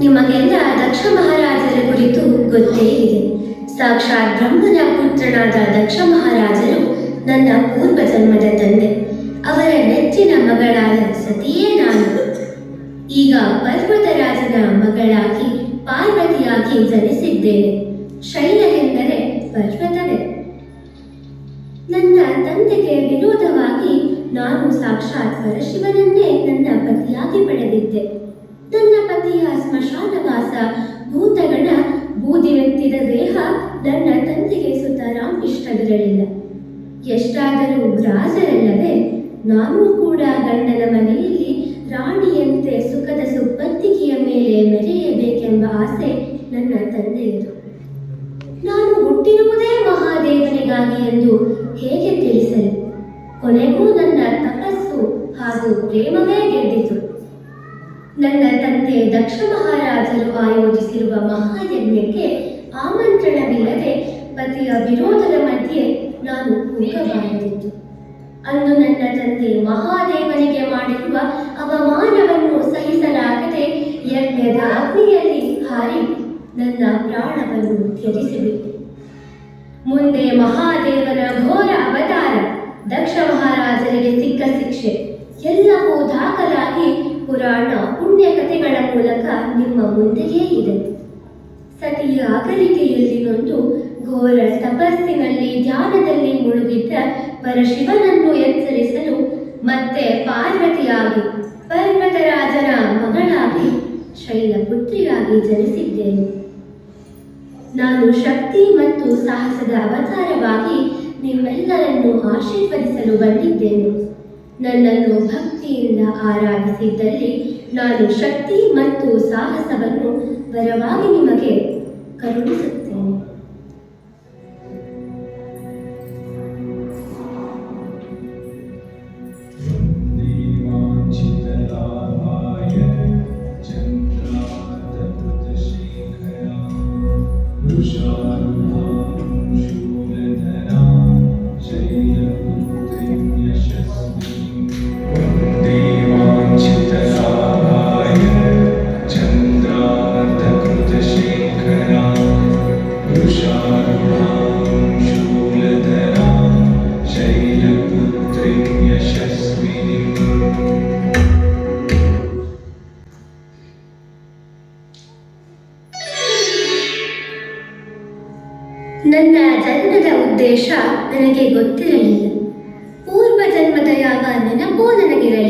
ನಿಮಗೆಲ್ಲ ದಕ್ಷ ಮಹಾರಾಜರ ಕುರಿತು ಗೊತ್ತೇ ಇದೆ. ಸಾಕ್ಷಾತ್ ಬ್ರಹ್ಮನ ಪುತ್ರನಾದ ದಕ್ಷ ಮಹಾರಾಜರು ನನ್ನ ಪೂರ್ವ ಜನ್ಮದ ತಂದೆ. ಅವರ ನೆಚ್ಚಿನ ಮಗಳಾದ ಸತಿಯೇ ನಾನು. ಈಗ ಪರ್ವತರಾಜನ ಮಗಳಾಗಿ ಪಾರ್ವತಿಯಾಗಿ ಜನಿಸಿದ್ದೇನೆ. ಶೈಲವೆಂದರೆ ಪರ್ವತವೇ. ನನ್ನ ತಂದೆಗೆ ವಿರೋಧವಾಗಿ ನಾನು ಸಾಕ್ಷಾತ್ ಪರಶಿವನನ್ನೇ ನನ್ನ ಪತಿಯಾಗಿ ಪಡೆದಿದ್ದೆ. ಭೂತಗಣ ಬೂದಿವೆತ್ತಿದ ದೇಹ ನನ್ನ ತಂದೆಗೆ ಸುತಾರಾಮ್ ಇಷ್ಟವಿರಲಿಲ್ಲ ಎಷ್ಟಾದರೂ ಗ್ರಾಸರಲ್ಲದೆ ನಾನು ಕೂಡ ಗಂಡನ ಮೂಲಕ ನಿಮ್ಮ ಮುಂದೆಯೇ ಇದೆ. ಸತಿಯ ಅಗಲಿಕೆಯಲ್ಲಿ ನೊಂದು ಘೋರ ತಪಸ್ಸಿನಲ್ಲಿ ಧ್ಯಾನದಲ್ಲಿ ಮುಳುಗಿದ್ದ ಪರಶಿವನನ್ನು ಎಚ್ಚರಿಸಲು ಮತ್ತೆ ಪಾರ್ವತಿಯಾಗಿ ಪರ್ವತರಾಜನ ಮಗಳಾಗಿ, ಶೈಲ ಪುತ್ರಿಯಾಗಿ ಜನಿಸಿದ್ದೇನೆ. ನಾನು ಶಕ್ತಿ ಮತ್ತು ಸಾಹಸದ ಅವತಾರವಾಗಿ ನಿಮ್ಮೆಲ್ಲರನ್ನು ಆಶೀರ್ವದಿಸಲು ಬಂದಿದ್ದೇನೆ. ನನ್ನನ್ನು ಭಕ್ತಿಯಿಂದ ಆರಾಧಿಸಿದ್ದಲ್ಲಿ ನಾನು ಶಕ್ತಿ ಮತ್ತು ಸಾಹಸವನ್ನು ವರವಾಗಿ ನಿಮಗೆ ಕರುಣಿಸುತ್ತೇನೆ.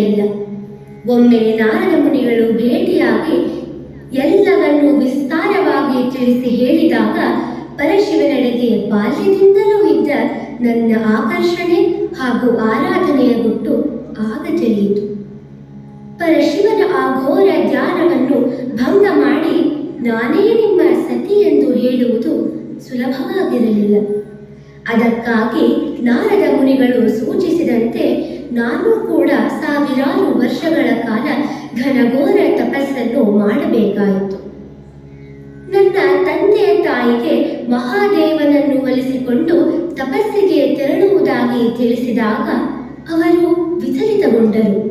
ನನಗಿರಲಿಲ್ಲ ಒಮ್ಮೆ ನಾರದ ಮುನಿಗಳು ಭೇಟಿಯಾಗಿ ಎಲ್ಲವನ್ನೂ ವಿಸ್ತಾರವಾಗಿ ತಿಳಿಸಿ ಹೇಳಿದಾಗ ಪರಶಿವನಡೆಗೆ ಬಾಲ್ಯದಿಂದಲೂ ಇದ್ದ ನನ್ನ ಆಕರ್ಷಣೆ ಹಾಗೂ ಆರಾಧನೆಯ ಗುಟ್ಟು ಆಗ ತಿಳಿಯಿತು ಪರಶಿವನ ಆ ಘೋರ ಧ್ಯಾನವನ್ನು ಭಂಗ ಮಾಡಿ ನಾನೇ ನಿಮ್ಮ ಸತಿ ಎಂದು ಹೇಳುವುದು ಸುಲಭವಾಗಿರಲಿಲ್ಲ. ಅದಕ್ಕಾಗಿ ನಾರದ ಮುನಿಗಳು ಸೂಚಿಸಿದಂತೆ ನಾನು ಕೂಡ ಸಾವಿರಾರು ವರ್ಷಗಳ ಕಾಲ ಘನಘೋರ ತಪಸ್ಸನ್ನು ಮಾಡಬೇಕಾಯಿತು. ನನ್ನ ತಂದೆಯ ತಾಯಿಗೆ ಮಹಾದೇವನನ್ನು ಒಲಿಸಿಕೊಂಡು ತಪಸ್ಸಿಗೆ ತೆರಳುವುದಾಗಿ ತಿಳಿಸಿದಾಗ ಅವರು ವಿಚಲಿತಗೊಂಡರು.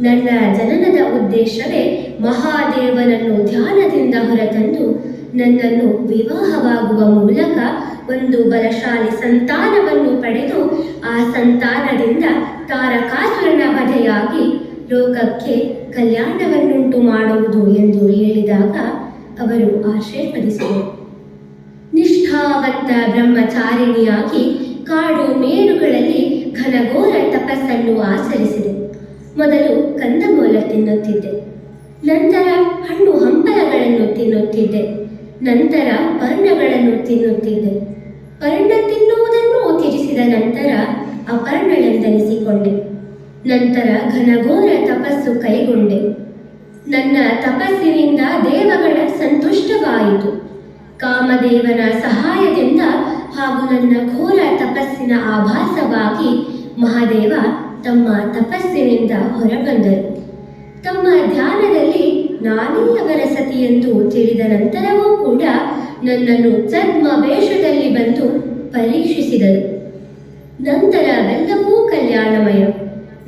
ನನ್ನ ಜನನದ ಉದ್ದೇಶವೇ ಮಹಾದೇವನನ್ನು ಧ್ಯಾನದಿಂದ ಹೊರತಂದು ನನ್ನನ್ನು ವಿವಾಹವಾಗುವ ಮೂಲಕ ಒಂದು ಬಲಶಾಲಿ ಸಂತಾನವನ್ನು ಪಡೆದು ಆ ಸಂತಾನದಿಂದ ತಾರಕಾಸುರನ ವಧೆಯಾಗಿ ಲೋಕಕ್ಕೆ ಕಲ್ಯಾಣವನ್ನುಂಟು ಮಾಡುವುದು ಎಂದು ಹೇಳಿದಾಗ ಅವರು ಆಶೀರ್ವದಿಸಿದರು. ನಿಷ್ಠಾವಂತ ಬ್ರಹ್ಮಚಾರಿಣಿಯಾಗಿ ಕಾಡು ಮೇರುಗಳಲ್ಲಿ ಘನಘೋರ ತಪಸ್ಸನ್ನು ಆಚರಿಸಿದೆ. ಮೊದಲು ಕಂದಮೂಲ ತಿನ್ನುತ್ತಿದ್ದೆ. ನಂತರ ಹಣ್ಣು ಹಂಪಲಗಳನ್ನು ತಿನ್ನುತ್ತಿದ್ದೆ. ನಂತರ ಪರ್ಣಗಳನ್ನು ತಿನ್ನುತ್ತಿದ್ದೆ. ಪರ್ಣ ತಿನ್ನುವುದನ್ನು ತ್ಯಜಿಸಿದ ನಂತರ ಅಪರ್ಣಳೆಂದೆನಿಸಿಕೊಂಡೆ ನಂತರ ಘನಘೋರ ತಪಸ್ಸು ಕೈಗೊಂಡೆ. ನನ್ನ ತಪಸ್ಸಿನಿಂದ ದೇವಗಳ ಸಂತುಷ್ಟವಾಯಿತು. ಕಾಮದೇವನ ಸಹಾಯದಿಂದ ಹಾಗೂ ನನ್ನ ಘೋರ ತಪಸ್ಸಿನ ಆಭಾಸವಾಗಿ ಮಹಾದೇವ ತಮ್ಮ ತಪಸ್ಸಿನಿಂದ ಹೊರಬಂದರು. ತಮ್ಮ ಧ್ಯಾನದಲ್ಲಿ ನಾನೇ ಅವರ ಎಂದು ತಿಳಿದ ನಂತರವೂ ಕೂಡ ನನ್ನನ್ನು ವೇಷದಲ್ಲಿ ಬಂದು ಪರೀಕ್ಷಿಸಿದರು ನಂತರ ಅವೆಲ್ಲವೂ ಕಲ್ಯಾಣಮಯ.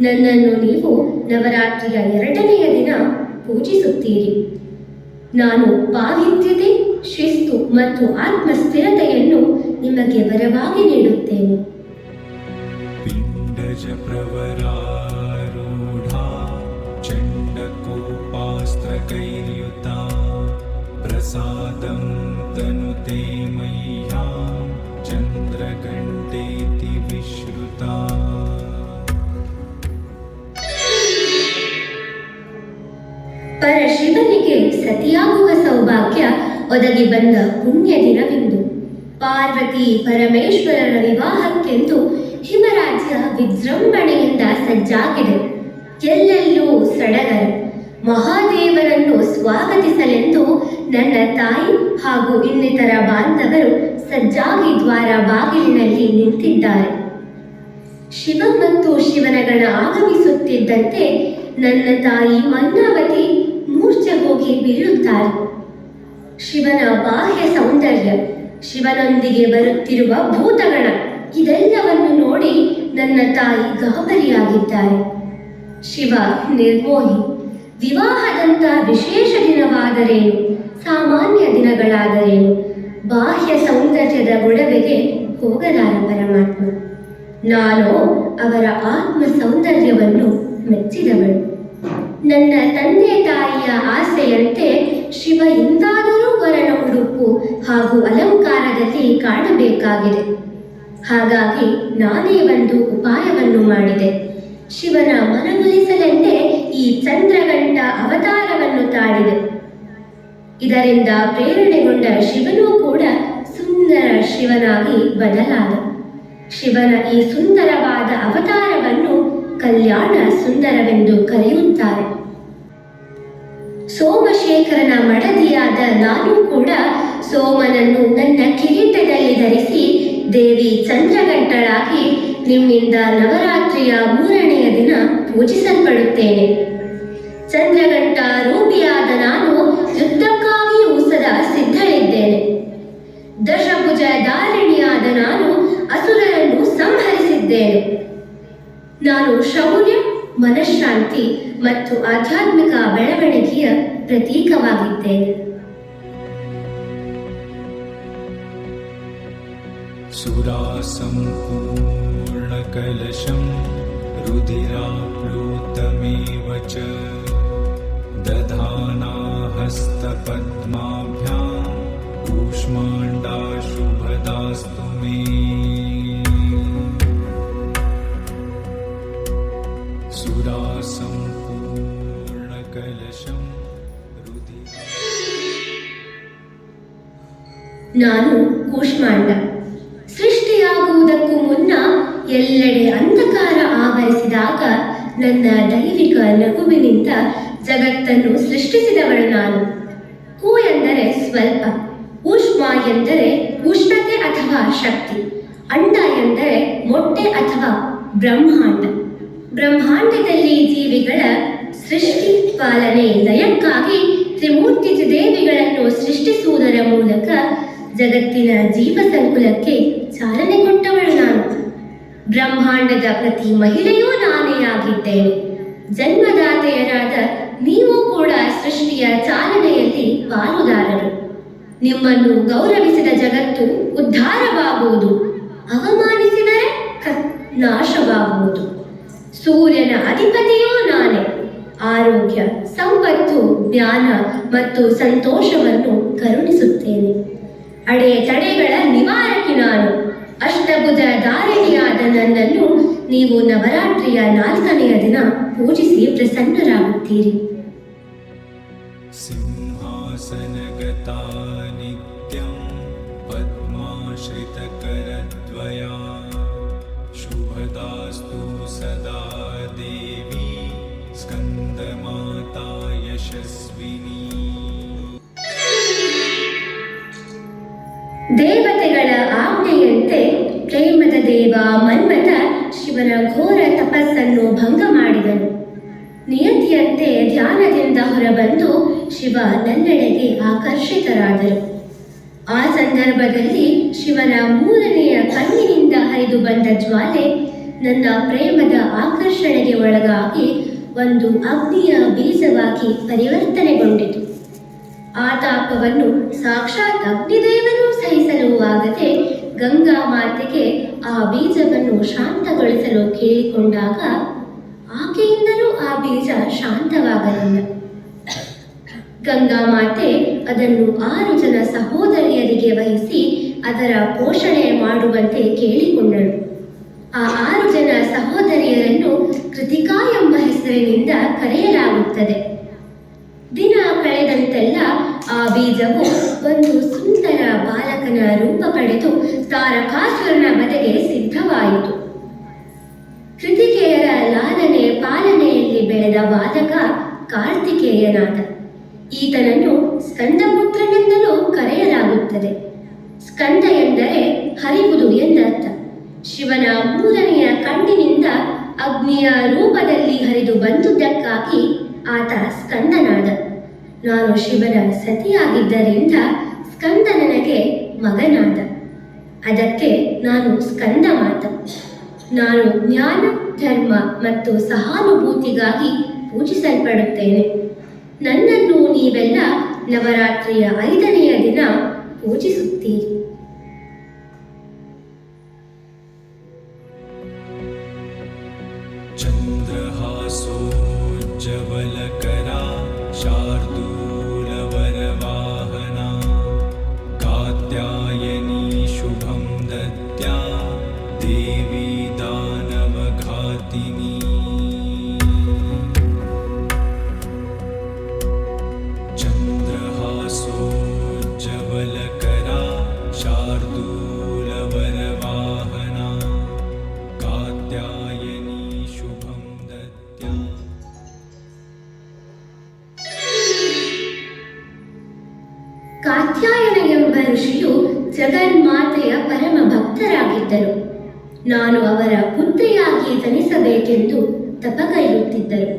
ನನ್ನನ್ನು ನೀವು ನವರಾತ್ರಿಯ ಎರಡನೆಯ ದಿನ ಪೂಜಿಸುತ್ತೀರಿ. ನಾನು ಪಾವಿತ್ರ್ಯತೆ, ಶಿಸ್ತು ಮತ್ತು ಆತ್ಮಸ್ಥಿರತೆಯನ್ನು ನಿಮಗೆ ವರವಾಗಿ ನೀಡುತ್ತೇನೆ. ಒದಗಿ ಬಂದ ಪುಣ್ಯ ದಿನವಿಂದು. ಪಾರ್ವತಿ ಪರಮೇಶ್ವರರ ವಿವಾಹಕ್ಕೆಂದು ಹಿಮರಾಜ್ಯ ವಿಜೃಂಭಣೆಯಿಂದ ಸಜ್ಜಾಗಿದೆ. ಎಲ್ಲೆಲ್ಲೂ ಸಡಗರ. ಮಹಾದೇವರನ್ನು ಸ್ವಾಗತಿಸಲೆಂದು ನನ್ನ ತಾಯಿ ಹಾಗೂ ಇನ್ನಿತರ ಬಾಂಧವರು ಸಜ್ಜಾಗಿ ದ್ವಾರ ಬಾಗಿಲಿನಲ್ಲಿ ನಿಂತಿದ್ದಾರೆ. ಶಿವ ಮತ್ತು ಶಿವನಗಣ ಆಗಮಿಸುತ್ತಿದ್ದಂತೆ ನನ್ನ ತಾಯಿ ಮನ್ನಾವತಿ ಮೂರ್ಛೆ ಹೋಗಿ ಬೀಳುತ್ತಾರೆ. ಶಿವನ ಬಾಹ್ಯ ಸೌಂದರ್ಯ, ಶಿವನೊಂದಿಗೆ ಬರುತ್ತಿರುವ ಭೂತಗಣ, ಇದೆಲ್ಲವನ್ನು ನೋಡಿ ನನ್ನ ತಾಯಿ ಗಾಬರಿಯಾಗಿದ್ದಾರೆ ಶಿವ ನಿರ್ಮೋಹಿ ವಿವಾಹದಂತ ವಿಶೇಷ ದಿನವಾದರೇನು? ಸಾಮಾನ್ಯ ದಿನಗಳಾದರೇನು? ಬಾಹ್ಯ ಸೌಂದರ್ಯದ ಗೊಡವೆಗೆ ಹೋಗಲಾರ ಪರಮಾತ್ಮ. ನಾನು ಅವರ ಆತ್ಮ ಸೌಂದರ್ಯವನ್ನು ಮೆಚ್ಚಿದವಳು. ನನ್ನ ತಂದೆ ತಾಯಿಯ ಆಸೆಯಂತೆ ಶಿವ ಎಂದಾದರೂ ವರನ ಉಡುಪು ಹಾಗೂ ಅಲಂಕಾರದಲ್ಲಿ ಕಾಣಬೇಕಾಗಿದೆ. ಹಾಗಾಗಿ ನಾನೇ ಒಂದು ಉಪಾಯವನ್ನು ಮಾಡಿದೆ. ಶಿವನ ಮನವೊಲಿಸಲೆಂದೇ ಈ ಚಂದ್ರಗಂಟ ಅವತಾರವನ್ನು ತಾಳಿದೆ. ಇದರಿಂದ ಪ್ರೇರಣೆಗೊಂಡ ಶಿವನೂ ಕೂಡ ಸುಂದರ ಶಿವನಾಗಿ ಬದಲಾದ. ಶಿವನ ಈ ಸುಂದರವಾದ ಅವತಾರವನ್ನು ಕಲ್ಯಾಣ ಸುಂದರವೆಂದು ಕರೆಯುತ್ತಾರೆ. ಸೋಮಶೇಖರನ ಮಡದಿಯಾದ ನಾನು ಕೂಡ ಸೋಮನನ್ನು ನನ್ನ ಕಿರೀಟದಲ್ಲಿ ಧರಿಸಿ ದೇವಿ ಚಂದ್ರಗಂಟಳಾಗಿ ನಿಮ್ಮಿಂದ ನವರಾತ್ರಿಯ ಮೂರನೆಯ ದಿನ ಪೂಜಿಸಲ್ಪಡುತ್ತೇನೆ. ಚಂದ್ರಗಂಟ ರೂಪಿಯಾದ ನಾನು ಯುದ್ಧಕ್ಕಾಗಿ ಸದಾ ಸಿದ್ಧಳಿದ್ದೇನೆ. ದಶಭುಜ ಧಾರಿಣಿಯಾದ ನಾನು ಅಸುರರನ್ನು ಸಂಹರಿಸಿದ್ದೇನೆ. ನಾನು ಶೌರ್ಯ ಮನಃಶಾಂತಿ ಮತ್ತು ಆಧ್ಯಾತ್ಮಿಕ ಬೆಳವಣಿಗೆಯ ಪ್ರತೀಕವಾಗಿದ್ದೇನೆ सुरासम्पूर्णकलशं रुधिराप्लुतमेव च दधाना हस्तपद्माभ्यां कूष्माण्डा शुभदास्तु मे सुरासम्पूर्णकलशं रुधिरा ನಾನು ಕೂಷ್ಮಾಂಡ ಸೃಷ್ಟಿಯಾಗುವುದಕ್ಕೂ ಮುನ್ನ ಎಲ್ಲೆಡೆ ಅಂಧಕಾರ ಆವರಿಸಿದಾಗ ನನ್ನ ದೈವಿಕ ನಗುವಿನಿಂದ ಜಗತ್ತನ್ನು ಸೃಷ್ಟಿಸಿದವಳು ನಾನು ಕು ಎಂದರೆ ಸ್ವಲ್ಪ ಊಷ್ಮ ಎಂದರೆ ಉಷ್ಣತೆ ಅಥವಾ ಶಕ್ತಿ ಅಂಡ ಎಂದರೆ ಮೊಟ್ಟೆ ಅಥವಾ ಬ್ರಹ್ಮಾಂಡ ಬ್ರಹ್ಮಾಂಡದಲ್ಲಿ ಜೀವಿಗಳ ಸೃಷ್ಟಿ ಪಾಲನೆ ಲಯಕ್ಕಾಗಿ ತ್ರಿಮೂರ್ತಿ ದೇವಿಗಳನ್ನು ಸೃಷ್ಟಿಸುವುದರ ಮೂಲಕ ಜಗತ್ತಿನ ಜೀವ ಸಂಕುಲಕ್ಕೆ ಚಾಲನೆ ಕೊಟ್ಟವಳು ನಾನು. ಬ್ರಹ್ಮಾಂಡದ ಪ್ರತಿ ಮಹಿಳೆಯೂ ನಾನೇ ಆಗಿದ್ದೇನೆ. ಜನ್ಮದಾತೆಯರಾದ ನೀವು ಕೂಡ ಸೃಷ್ಟಿಯ ಚಾಲನೆಯಲ್ಲಿ ಪಾಲುದಾರರು. ನಿಮ್ಮನ್ನು ಗೌರವಿಸಿದ ಜಗತ್ತು ಉದ್ಧಾರವಾಗುವುದು, ಅವಮಾನಿಸಿದರೆ ನಾಶವಾಗುವುದು. ಸೂರ್ಯನ ಅಧಿಪತಿಯೂ ನಾನೇ. ಆರೋಗ್ಯ, ಸಂಪತ್ತು, ಜ್ಞಾನ ಮತ್ತು ಸಂತೋಷವನ್ನು ಕರುಣಿಸುತ್ತೇನೆ. ಅಡೆತಡೆಗಳ ನಿವಾರಕಿ ನಾನು. ಅಷ್ಟಭುಜ ಧಾರಿಣಿಯಾದ ನನ್ನನ್ನು ನೀವು ನವರಾತ್ರಿಯ ನಾಲ್ಕನೆಯ ದಿನ ಪೂಜಿಸಿ ಪ್ರಸನ್ನರಾಗುತ್ತೀರಿ. ಸಿಂಹಾಸನಗತಾ ದೇವತೆಗಳ ಆಜ್ಞೆಯಂತೆ ಪ್ರೇಮದ ದೇವ ಮನ್ಮಥ ಶಿವನ ಘೋರ ತಪಸ್ಸನ್ನು ಭಂಗ ಮಾಡಿದನು. ನಿಯತಿಯಂತೆ ಧ್ಯಾನದಿಂದ ಹೊರಬಂದು ಶಿವ ನನ್ನೆಡೆಗೆ ಆಕರ್ಷಿತರಾದರು. ಆ ಸಂದರ್ಭದಲ್ಲಿ ಶಿವನ ಮೂರನೆಯ ಕಣ್ಣಿನಿಂದ ಹರಿದು ಬಂದ ಜ್ವಾಲೆ ನನ್ನ ಪ್ರೇಮದ ಆಕರ್ಷಣೆಗೆ ಒಳಗಾಗಿ ಒಂದು ಅಗ್ನಿಯ ಬೀಜವಾಗಿ ಪರಿವರ್ತನೆಗೊಂಡಿತು. ಆ ತಾಪವನ್ನು ಸಾಕ್ಷಾತ್ ಅಗ್ನಿದೇವನು ಸಹಿಸಲು ಆಗದೆ ಗಂಗಾ ಮಾತೆಗೆ ಆ ಬೀಜವನ್ನು ಶಾಂತಗೊಳಿಸಲು ಕೇಳಿಕೊಂಡಾಗ ಆಕೆಯಿಂದಲೂ ಆ ಬೀಜ ಶಾಂತವಾಗಲಿಲ್ಲ. ಗಂಗಾ ಮಾತೆ ಅದನ್ನು ಆರು ಜನ ಸಹೋದರಿಯರಿಗೆ ವಹಿಸಿ ಅದರ ಪೋಷಣೆ ಮಾಡುವಂತೆ ಕೇಳಿಕೊಂಡಳು. ಆ ಆರು ಜನ ಸಹೋದರಿಯರನ್ನು ಕೃತಿಕಾ ಎಂಬ ಹೆಸರಿನಿಂದ ಕರೆಯಲಾಗುತ್ತದೆ. ದಿನ ಕಳೆದಂತೆಲ್ಲ ಆ ಬೀಜವು ಒಂದು ಸುಂದರ ಬಾಲಕನ ರೂಪ ಪಡೆದು ತಾರಕಾಸುರನ ಬದೆಗೆ ಸಿದ್ಧವಾಯಿತು. ಕೃತಿಕೆಯರ ಲಾಲನೆ ಪಾಲನೆಯಲ್ಲಿ ಬೆಳೆದ ಬಾಲಕ ಕಾರ್ತಿಕೇಯನಾದ. ಈತನನ್ನು ಸ್ಕಂದಪುತ್ರನೆಂದಲೂ ಕರೆಯಲಾಗುತ್ತದೆ. ಸ್ಕಂದ ಎಂದರೆ ಹರಿವುದು ಎಂದರ್ಥ. ಶಿವನ ಮೂರನೆಯ ಕಣ್ಣಿನಿಂದ ಅಗ್ನಿಯ ರೂಪದಲ್ಲಿ ಹರಿದು ಬಂದುದಕ್ಕಾಗಿ ಆತ ಸ್ಕಂದನಾದ. ನಾನು ಶಿವನ ಸತಿಯಾಗಿದ್ದರಿಂದ ಸ್ಕಂದ ನನಗೆ ಮಗನಾದ. ಅದಕ್ಕೆ ನಾನು ಸ್ಕಂದ ಮಾತ. ನಾನು ಜ್ಞಾನ, ಧರ್ಮ ಮತ್ತು ಸಹಾನುಭೂತಿಗಾಗಿ ಪೂಜಿಸಲ್ಪಡುತ್ತೇನೆ. ನನ್ನನ್ನು ನೀವೆಲ್ಲ ನವರಾತ್ರಿಯ ಐದನೆಯ ದಿನ ಪೂಜಿಸುತ್ತೀರಿ. ಕಾತ್ಯಾಯನ ಎಂಬ ಋಷಿಯು ಜಗನ್ಮಾತೆಯ ಪರಮ ಭಕ್ತರಾಗಿದ್ದರು ನಾನು ಅವರ ಪುತ್ರಿಯಾಗಿ ಜನಿಸಬೇಕೆಂದು ತಪಗೈಯುತ್ತಿದ್ದರು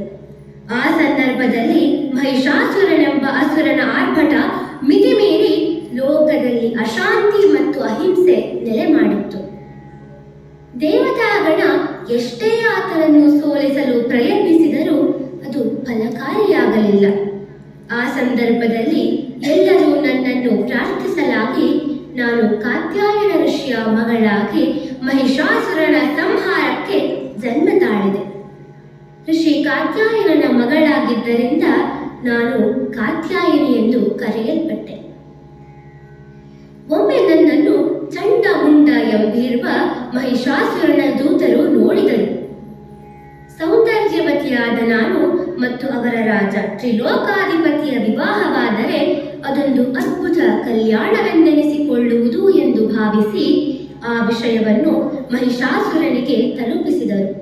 ಆ ಸಂದರ್ಭದಲ್ಲಿ ಮಹಿಷಾಸುರನೆಂಬ ಅಸುರನ ಆರ್ಭಟ ಮಿತಿಮೀರಿ ಲೋಕದಲ್ಲಿ ಅಶಾಂತಿ ಮತ್ತು ಅಹಿಂಸೆ ನೆಲೆ ಮಾಡಿತ್ತು ದೇವತಾಗಣ ಎಷ್ಟೇ ಆತನನ್ನು ಸೋಲಿಸಲು ಪ್ರಯತ್ನಿಸಿದರೂ ಅದು ಫಲಕಾರಿಯಾಗಲಿಲ್ಲ. ಆ ಸಂದರ್ಭದಲ್ಲಿ ಎಲ್ಲರೂ ನನ್ನನ್ನು ಪ್ರಾರ್ಥಿಸಲಾಗಿ ನಾನು ಕಾತ್ಯಾಯನ ಋಷಿಯ ಮಗಳಾಗಿ ಮಹಿಷಾಸುರನ ಸಂಹಾರಕ್ಕೆ ಜನ್ಮ ತಾಳಿದೆ ಋಷಿ ಕಾತ್ಯಾಯನನ ಮಗಳಾಗಿದ್ದರಿಂದ ನಾನು ಕಾತ್ಯಾಯನಿ ಎಂದು ಕರೆಯಲ್ಪಟ್ಟೆ. ಒಮ್ಮೆ ನನ್ನನ್ನು ಚಂಡ ಉಂಡ ಎಂಬಿರುವ ಮಹಿಷಾಸುರನ ದೂತರು ನೋಡಿದರು. ಸೌಂದರ್ಯವತಿಯಾದ ನಾನು ಮತ್ತು ಅವರ ರಾಜ ತ್ರಿಲೋಕಾಧಿಪತಿಯ ವಿವಾಹವಾದರೆ ಅದೊಂದು ಅದ್ಭುತ ಕಲ್ಯಾಣವೆಂದೆನಿಸಿಕೊಳ್ಳುವುದು ಎಂದು ಭಾವಿಸಿ ಆ ವಿಷಯವನ್ನು ಮಹಿಷಾಸುರನಿಗೆ ತಲುಪಿಸಿದರು.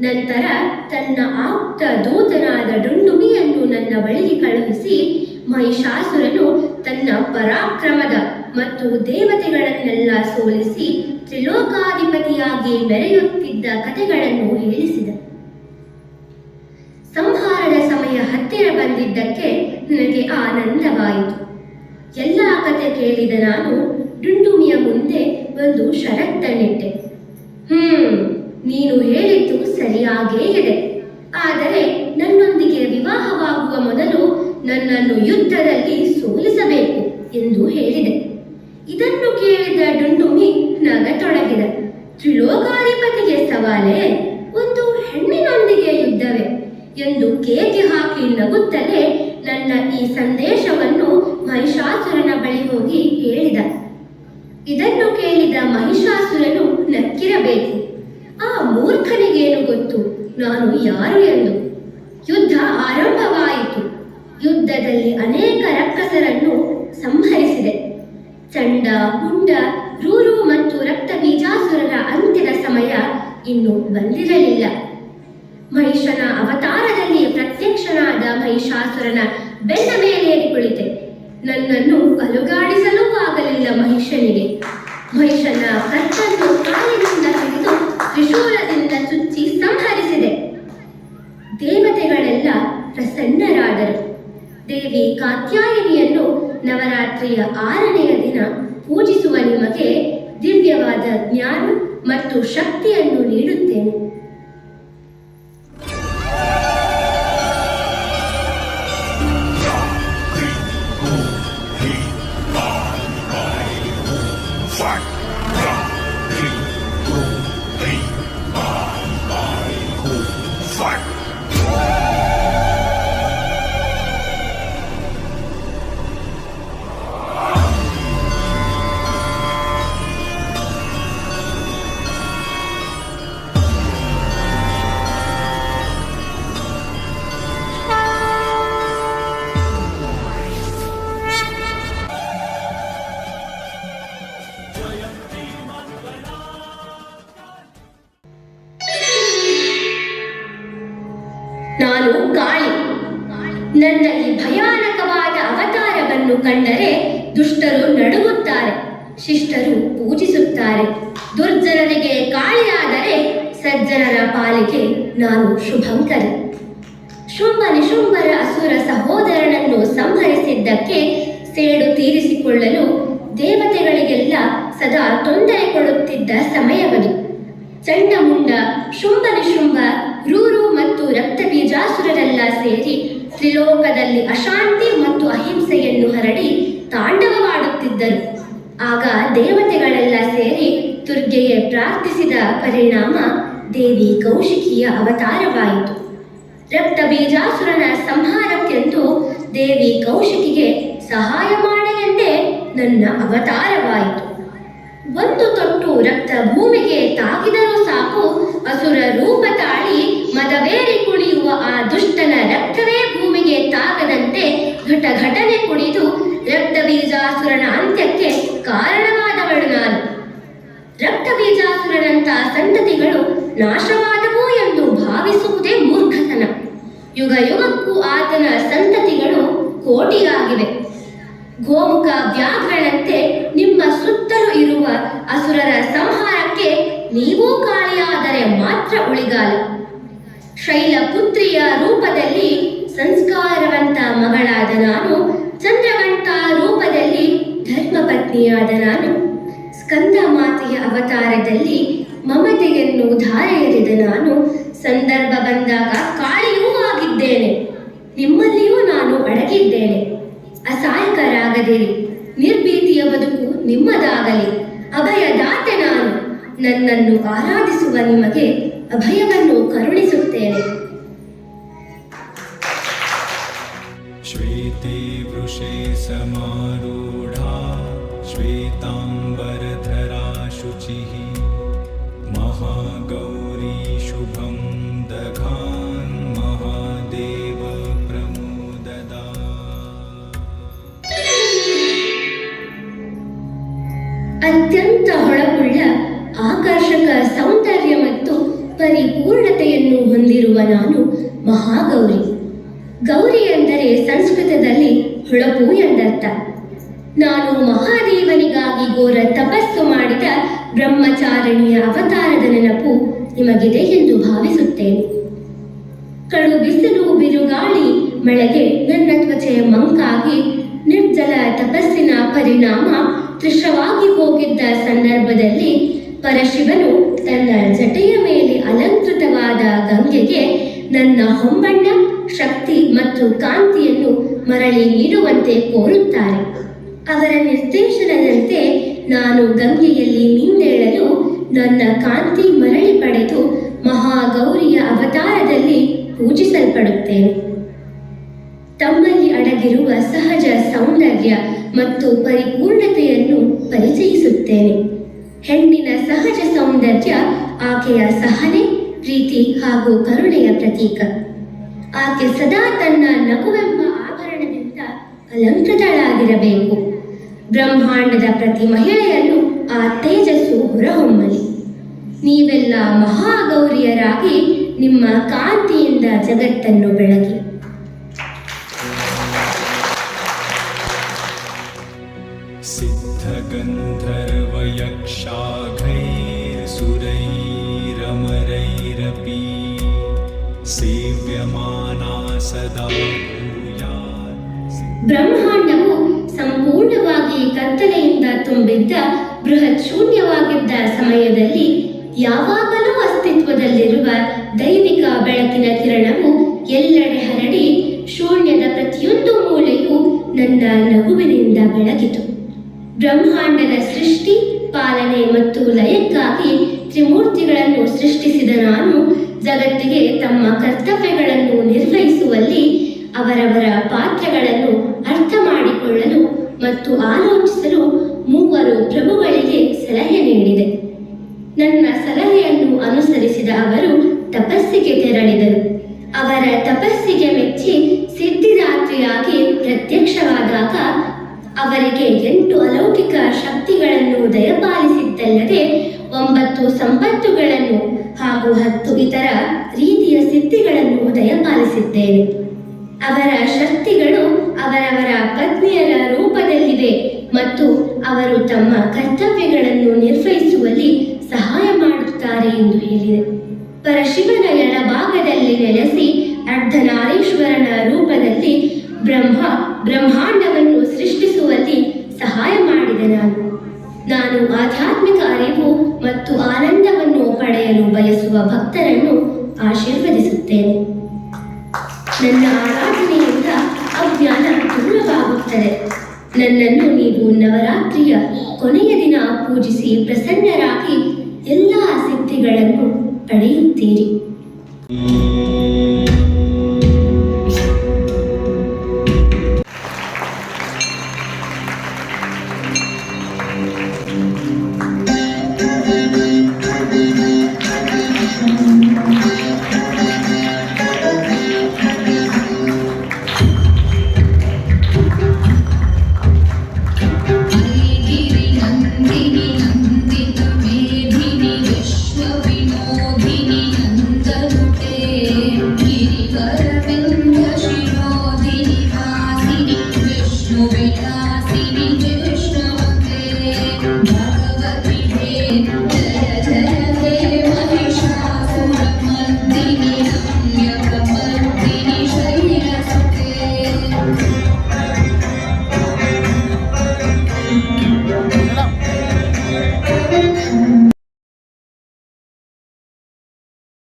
ನಂತರ ತನ್ನ ಆಪ್ತ ದೂತನಾದ ಡುಂಡುಮಿಯನ್ನು ನನ್ನ ಬಳಿಗೆ ಕಳುಹಿಸಿ ಮಹಿಷಾಸುರನು ತನ್ನ ಪರಾಕ್ರಮದ ಮತ್ತು ದೇವತೆಗಳನ್ನೆಲ್ಲ ಸೋಲಿಸಿ ತ್ರಿಲೋಕಾಧಿಪತಿಯಾಗಿ ಮೆರೆಯುತ್ತಿದ್ದ ಕಥೆಗಳನ್ನು ಹೇಳಿಸಿದ. ಸಂಹಾರದ ಸಮಯ ಹತ್ತಿರ ಬಂದಿದ್ದಕ್ಕೆ ನನಗೆ ಆನಂದವಾಯಿತು. ಎಲ್ಲ ಕತೆ ಕೇಳಿದ ನಾನು ಡುಂಡುಮಿಯ ಮುಂದೆ ಒಂದು ಷರತ್ತನ್ನಿಟ್ಟೆ. ಹ್ಮ್, ನೀನು ಹೇಳಿದ್ದು ಸರಿಯಾಗೇ ಇದೆ. ಆದರೆ ನನ್ನೊಂದಿಗೆ ವಿವಾಹವಾಗುವ ಮೊದಲು ನನ್ನನ್ನು ಯುದ್ಧದಲ್ಲಿ ಸೋಲಿಸಬೇಕು ಎಂದು ಹೇಳಿದೆ. ಇದನ್ನು ಕೇಳಿದ ಡುಂಡುಮಿ ನಗತೊಡಗಿದ. ತ್ರಿಲೋಕಾಧಿಪತಿಗೆ ಸವಾಲೇ, ಒಂದು ಹೆಣ್ಣಿನೊಂದಿಗೆ ಯುದ್ಧವೇ ಎಂದು ಕೇಕೆ ಹಾಕಿ ನಗುತ್ತಲೇ ನನ್ನ ಈ ಸಂದೇಶವನ್ನು ಮಹಿಷಾಸುರನ ಬಳಿ ಹೋಗಿ ಹೇಳಿದ. ಇದನ್ನು ಕೇಳಿದ ಮಹಿಷಾಸುರನು ನಕ್ಕಿರಬೇಕು. ಆ ಮೂರ್ಖನಿಗೇನು ಗೊತ್ತು? ನಾನು ಯಾರು ಎಂದು? ಯುದ್ಧ ಆರಂಭವಾಯಿತು. ಯುದ್ಧದಲ್ಲಿ ಅನೇಕ ರಕ್ಕಸರನ್ನು ಸಂಹರಿಸಿದೆ. ಚಂಡ, ಗುಂಡ, ರೂರು ಮತ್ತು ರಕ್ತ ಬೀಜಾಸುರರ ಅಂತ್ಯದ ಸಮಯ ಇನ್ನು ಬಂದಿರಲಿಲ್ಲ. ಮಹಿಷನ ಅವತಾರದಲ್ಲಿ ಪ್ರತ್ಯಕ್ಷನಾದ ಮಹಿಷಾಸುರನ ಬೆನ್ನ ಮೇಲೇರಿ ಕುಳಿತೆ ನನ್ನನ್ನು ಅಲುಗಾಡಿಸಲೂ ಆಗಲಿಲ್ಲ ಮಹಿಷನಿಗೆ. ಮಹಿಷನ ಕತ್ತನ್ನು ಕಾಲಿನಿಂದ ತ್ರಿಶೂಲದಿಂದ ಚುಚ್ಚಿ ಸಂಹರಿಸಿದೆ. ದೇವತೆಗಳೆಲ್ಲ ಪ್ರಸನ್ನರಾದರು. ದೇವಿ ಕಾತ್ಯಾಯನಿಯನ್ನು ನವರಾತ್ರಿಯ ಆರನೆಯ ದಿನ ಪೂಜಿಸುವ ನಿಮಗೆ ದಿವ್ಯವಾದ ಜ್ಞಾನ ಮತ್ತು ಶಕ್ತಿಯನ್ನು ನೀಡುತ್ತೇನೆ. ನಾನು ಕಾಳಿ. ನನ್ನ ಈ ಭಯಾನಕವಾದ ಅವತಾರವನ್ನು ಕಂಡರೆ ದುಷ್ಟರು ನಡುಗುತ್ತಾರೆ, ಶಿಷ್ಟರು ಪೂಜಿಸುತ್ತಾರೆ. ದುರ್ಜನರಿಗೆ ಕಾಳಿಯಾದರೆ ಸಜ್ಜನರ ಪಾಲಿಗೆ ನಾನು ಶುಭಂಕರ. ಶುಂಭ ನಿಶುಂಭರ ಅಸುರ ಸಹೋದರನನ್ನು ಸಂಹರಿಸಿದ್ದಕ್ಕೆ ಸೇಡು ತೀರಿಸಿಕೊಳ್ಳಲು ದೇವತೆಗಳಿಗೆಲ್ಲ ಸದಾ ತೊಂದರೆ ಕೊಡುತ್ತಿದ್ದ ಸಮಯವದು. ಚಂಡಮುಂಡ ಶುಂಭ ನಿಶುಂಭ ರೂರು ಮತ್ತು ರಕ್ತ ಬೀಜಾಸುರರೆಲ್ಲ ಸೇರಿ ತ್ರಿಲೋಕದಲ್ಲಿ ಅಶಾಂತಿ ಮತ್ತು ಅಹಿಂಸೆಯನ್ನು ಹರಡಿ ತಾಂಡವವಾಡುತ್ತಿದ್ದರು. ಆಗ ದೇವತೆಗಳೆಲ್ಲ ಸೇರಿ ದುರ್ಗೆಗೆ ಪ್ರಾರ್ಥಿಸಿದ ಪರಿಣಾಮ ದೇವಿ ಕೌಶಿಕಿಯ ಅವತಾರವಾಯಿತು. ರಕ್ತ ಬೀಜಾಸುರನ ಸಂಹಾರಕ್ಕೆಂದು ದೇವಿ ಕೌಶಿಕಿಗೆ ಸಹಾಯ ಮಾಡಲೆಂದೇ ನನ್ನ ಅವತಾರವಾಯಿತು. ಒಂದು ತೊಟ್ಟು ರಕ್ತ ಭೂಮಿಗೆ ತಾಗಿದರೂ ಸಾಕು. ಅಸುರ ರೂಪ ತಾಳಿ ಮದವೇರಿ ಕುಣಿಯುವ ಆ ದುಷ್ಟನ ರಕ್ತವೇ ಭೂಮಿಗೆ ತಾಗದಂತೆ ಘಟ ಘಟನೆ ಕುಣಿದು ರಕ್ತ ಬೀಜಾಸುರನ ಅಂತ್ಯಕ್ಕೆ ಕಾರಣವಾದವಳು ನಾನು. ರಕ್ತ ಬೀಜಾಸುರನಂತ ಸಂತತಿಗಳು ನಾಶವಾದವು ಎಂದು ಭಾವಿಸುವುದೇ ಮೂರ್ಖತನ. ಯುಗ ಯುಗಕ್ಕೂ ಆತನ ಸಂತತಿಗಳು ಕೋಟಿಯಾಗಿವೆ. ಗೋಮುಖ ವ್ಯಾಘ್ರನಂತೆ ನಿಮ್ಮ ಸುತ್ತಲೂ ಇರುವ ಅಸುರರ ಸಂಹಾರಕ್ಕೆ ನೀವೂ ಕಾಳಿಯಾದರೆ ಮಾತ್ರ ಉಳಿಗಾಲ. ಶೈಲಪುತ್ರಿಯ ರೂಪದಲ್ಲಿ ಸಂಸ್ಕಾರವಂತ ಮಗಳಾದ ನಾನು ಚಂದ್ರಗಂಟ ರೂಪದಲ್ಲಿ ಧರ್ಮಪತ್ನಿಯಾದ ನಾನು. ಸ್ಕಂದ ಮಾತೆಯ ಅವತಾರದಲ್ಲಿ ಮಮತೆಯನ್ನು ಧಾರೆ ಎರೆದ ನಾನು, ಸಂದರ್ಭ ಬಂದಾಗ ಕಾಳಿಯೂ ಆಗಿದ್ದೇನೆ. ನಿಮ್ಮಲ್ಲಿಯೂ ನಾನು ಅಡಗಿದ್ದೇನೆ. ಅಸಹಾಯಕರಾಗದಿರಿ ನಿರ್ಭೀತಿಯ ಬದುಕು ನಿಮ್ಮದಾಗಲಿ. ಅಭಯದಾತೆ ನಾನು ನನ್ನನ್ನು ಆರಾಧಿಸುವ ನಿಮಗೆ ಅಭಯವನ್ನು ಕರುಣಿಸುತ್ತೇನೆ. ಶ್ರೀ ವೃಷೇ ಸಮಾ ನಾನು ಮಹಾಗೌರಿ. ಗೌರಿ ಎಂದರೆ ಸಂಸ್ಕೃತದಲ್ಲಿ ಹೊಳಪು ಎಂದರ್ಥ. ನಾನು ಮಹಾದೇವನಿಗಾಗಿ ಘೋರ ತಪಸ್ಸು ಮಾಡಿದ ಬ್ರಹ್ಮಚಾರಣಿಯ ಅವತಾರದ ನೆನಪು ನಿಮಗಿದೆ ಎಂದು ಭಾವಿಸುತ್ತೇನೆ. ಕಡು ಬಿಸಿಲು ಬಿರುಗಾಳಿ ಮಳೆಗೆ ನನ್ನ ತ್ವಚೆಯ ಮಂಕಾಗಿ ನಿರ್ಜಲ ತಪಸ್ಸಿನ ಪರಿಣಾಮ ತೃಶವಾಗಿ ಹೋಗಿದ್ದ ಸಂದರ್ಭದಲ್ಲಿ ಪರಶಿವನು ತನ್ನ ಜಟೆಯ ಮೇಲೆ ಅಲಂಕೃತವಾದ ಗಂಗೆಗೆ ನನ್ನ ಹೊಂಬಣ್ಣ, ಶಕ್ತಿ ಮತ್ತು ಕಾಂತಿಯನ್ನು ಮರಳಿ ನೀಡುವಂತೆ ಕೋರುತ್ತಾರೆ. ಅವರ ನಿರ್ದೇಶನದಂತೆ ನಾನು ಗಂಗೆಯಲ್ಲಿ ಮಿಂದೇಳಲು ನನ್ನ ಕಾಂತಿ ಮರಳಿ ಪಡೆದು ಮಹಾಗೌರಿಯ ಅವತಾರದಲ್ಲಿ ಪೂಜಿಸಲ್ಪಡುತ್ತೇನೆ. ತಮ್ಮಲ್ಲಿ ಅಡಗಿರುವ ಸಹಜ ಸೌಂದರ್ಯ ಮತ್ತು ಪರಿಪೂರ್ಣತೆಯನ್ನು ಪರಿಚಯಿಸುತ್ತೇನೆ. ಹೆಣ್ಣಿನ ಸಹಜ ಸೌಂದರ್ಯ, ಆಕೆಯ ಸಹನೆ, ಪ್ರೀತಿ ಹಾಗೂ ಕರುಣೆಯ ಪ್ರತೀಕ. ಆಕೆ ಸದಾ ತನ್ನ ನಗುವೆಂಬ ಆಭರಣದಿಂದ ಅಲಂಕೃತಳಾಗಿರಬೇಕು. ಬ್ರಹ್ಮಾಂಡದ ಪ್ರತಿ ಮಹಿಳೆಯಲ್ಲೂ ಆ ತೇಜಸ್ಸು ಹೊರಹೊಮ್ಮಲಿ. ನೀವೆಲ್ಲ ಮಹಾಗೌರಿಯರಾಗಿ ನಿಮ್ಮ ಕಾಂತಿಯಿಂದ ಜಗತ್ತನ್ನು ಬೆಳಗಿ. ಬ್ರಹ್ಮಾಂಡವು ಸಂಪೂರ್ಣವಾಗಿ ಕತ್ತಲೆಯಿಂದ ತುಂಬಿದ್ದ ಬೃಹತ್ ಶೂನ್ಯವಾಗಿದ್ದ ಸಮಯದಲ್ಲಿ ಯಾವಾಗಲೂ ಅಸ್ತಿತ್ವದಲ್ಲಿರುವ ದೈವಿಕ ಬೆಳಕಿನ ಕಿರಣವು ಎಲ್ಲೆಡೆ ಹರಡಿ ಶೂನ್ಯದ ಪ್ರತಿಯೊಂದು ಮೂಲೆಯೂ ನನ್ನ ನಗುವಿನಿಂದ ಬೆಳಗಿತು. ಬ್ರಹ್ಮಾಂಡದ ಸೃಷ್ಟಿ, ಪಾಲನೆ ಮತ್ತು ಲಯಕ್ಕಾಗಿ ತ್ರಿಮೂರ್ತಿಗಳನ್ನು ಸೃಷ್ಟಿಸಿದ ನಾನು ಜಗತ್ತಿಗೆ ತಮ್ಮ ಕರ್ತವ್ಯಗಳನ್ನು ನಿರ್ವಹಿಸುವಲ್ಲಿ ಅವರವರ ಪಾತ್ರಗಳನ್ನು ಅರ್ಥ ಮಾಡಿಕೊಳ್ಳಲು ಮತ್ತು ಆಲೋಚಿಸಲು ಮೂವರು ಪ್ರಭುಗಳಿಗೆ ಸಲಹೆ ನೀಡಿದೆ. ನನ್ನ ಸಲಹೆಯನ್ನು ಅನುಸರಿಸಿದ ಅವರು ತಪಸ್ಸಿಗೆ ತೆರಳಿದರು. ಅವರ ತಪಸ್ಸಿಗೆ ಮೆಚ್ಚಿ ಸಿದ್ಧಿದಾತ್ರಿಯಾಗಿ ಪ್ರತ್ಯಕ್ಷವಾದಾಗ ಅವರಿಗೆ ಎಂಟು ಅಲೌಕಿಕ ಶಕ್ತಿಗಳನ್ನು ದಯಪಾಲಿಸಿದ್ದಲ್ಲದೆ ಒಂಬತ್ತು ಸಂಪತ್ತುಗಳನ್ನು ಹಾಗೂ ಹತ್ತು ಇತರ ರೀತಿಯ ಸಿದ್ಧಿಗಳನ್ನು ದಯಪಾಲಿಸಿದರು ಆರಾಧಿಸಿದ್ದೇನೆ ಅವರ ಶಕ್ತಿಗಳು ಅವರವರ ಪತ್ನಿಯರ ರೂಪದಲ್ಲಿವೆ ಮತ್ತು ಅವರು ತಮ್ಮ ಕರ್ತವ್ಯಗಳನ್ನು ನಿರ್ವಹಿಸುವಲ್ಲಿ ಸಹಾಯ ಮಾಡುತ್ತಾರೆ ಎಂದು ಹೇಳಿದೆ ಪರಶಿವನ ಎಡಭಾಗದಲ್ಲಿ ನೆಲೆಸಿ ಅರ್ಧನಾರೀಶ್ವರನ ರೂಪದಲ್ಲಿ ಬ್ರಹ್ಮ ಬ್ರಹ್ಮಾಂಡವನ್ನು ಸೃಷ್ಟಿಸುವಲ್ಲಿ ಸಹಾಯ ಮಾಡಿದೆ ನಾನು. ನಾನು ಆಧ್ಯಾತ್ಮಿಕ ಅರಿವು ಮತ್ತು ಆನಂದವನ್ನು ಪಡೆಯಲು ಬಯಸುವ ಭಕ್ತರನ್ನು ಆಶೀರ್ವದಿಸುತ್ತೇನೆ. ನನ್ನ ಆರಾಧನೆಯಿಂದ ಅಜ್ಞಾನ ದೂರವಾಗುತ್ತದೆ ನನ್ನನ್ನು ನೀವು ನವರಾತ್ರಿಯ ಕೊನೆಯ ದಿನ ಪೂಜಿಸಿ ಪ್ರಸನ್ನರಾಗಿ ಎಲ್ಲ ಸಿದ್ಧಿಗಳನ್ನು ಪಡೆಯುತ್ತೀರಿ.